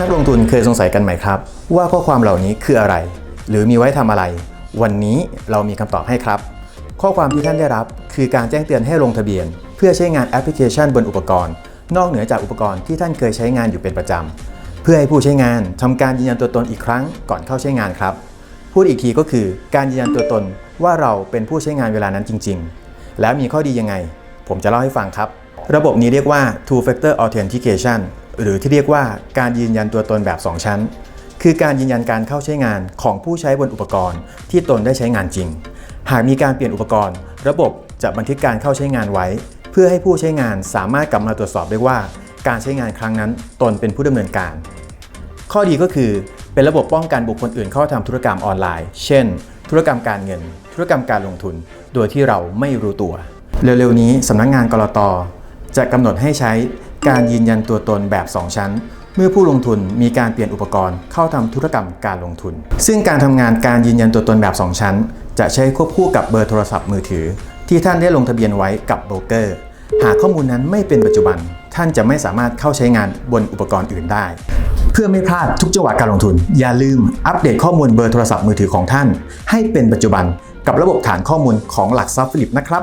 นักลงทุนเคยสงสัยกันไหมครับ ว่าข้อความเหล่านี้คืออะไร หรือมีไว้ทำอะไร วันนี้เรามีคำตอบให้ครับ ข้อความที่ท่านได้รับคือการแจ้งเตือนให้ลงทะเบียน เพื่อใช้งานแอปพลิเคชันบนอุปกรณ์ นอกเหนือจากอุปกรณ์ที่ท่านเคยใช้งานอยู่เป็นประจำเพื่อให้ผู้ใช้งานทำการยืนยันตัวตนอีกครั้งก่อนเข้าใช้งานครับ พูดอีกทีก็คือการยืนยันตัวตนว่าเราเป็นผู้ใช้งานเวลานั้นจริง ๆ แล้วมีข้อดียังไง ผมจะเล่าให้ฟังครับ ระบบนี้เรียกว่า two factor authentication หรือที่เรียกว่าการยืนยันตัวตนแบบ 2 ชั้น คือการยืนยันการเข้าใช้งานของผู้ใช้บนอุปกรณ์ที่ตนได้ใช้งานจริง หากมีการเปลี่ยนอุปกรณ์ ระบบจะบันทึกการเข้าใช้งานไว้ เพื่อให้ผู้ใช้งานสามารถกลับมาตรวจสอบได้ว่า การใช้งานครั้งนั้นตนเป็นผู้ดำเนินการ ข้อดีก็คือเป็นระบบป้องกันบุคคลอื่นเข้าทำธุรกรรมออนไลน์ เช่น ธุรกรรมการเงิน ธุรกรรมการลงทุน โดยที่เราไม่รู้ตัว เร็วๆนี้สำนักงงานกรตจะกำหนดให้ใช้ การยืนยันตัวตนแบบ 2 ชั้น เมื่อผู้ลงทุนมีการเปลี่ยนอุปกรณ์เข้าทำธุรกรรมการลงทุน ซึ่งการทำงานการยืนยันตัวตนแบบ 2 ชั้น จะใช้ควบคู่กับเบอร์โทรศัพท์มือถือ ที่ท่านได้ลงทะเบียนไว้กับโบรกเกอร์ หากข้อมูลนั้นไม่เป็นปัจจุบัน ท่านจะไม่สามารถเข้าใช้งานบนอุปกรณ์อื่นได้ เพื่อไม่พลาดทุกจังหวะการลงทุน อย่าลืมอัปเดตข้อมูลเบอร์โทรศัพท์มือถือของท่าน ให้เป็นปัจจุบันกับระบบฐานข้อมูลของหลักทรัพย์ฟิลิปนะครับ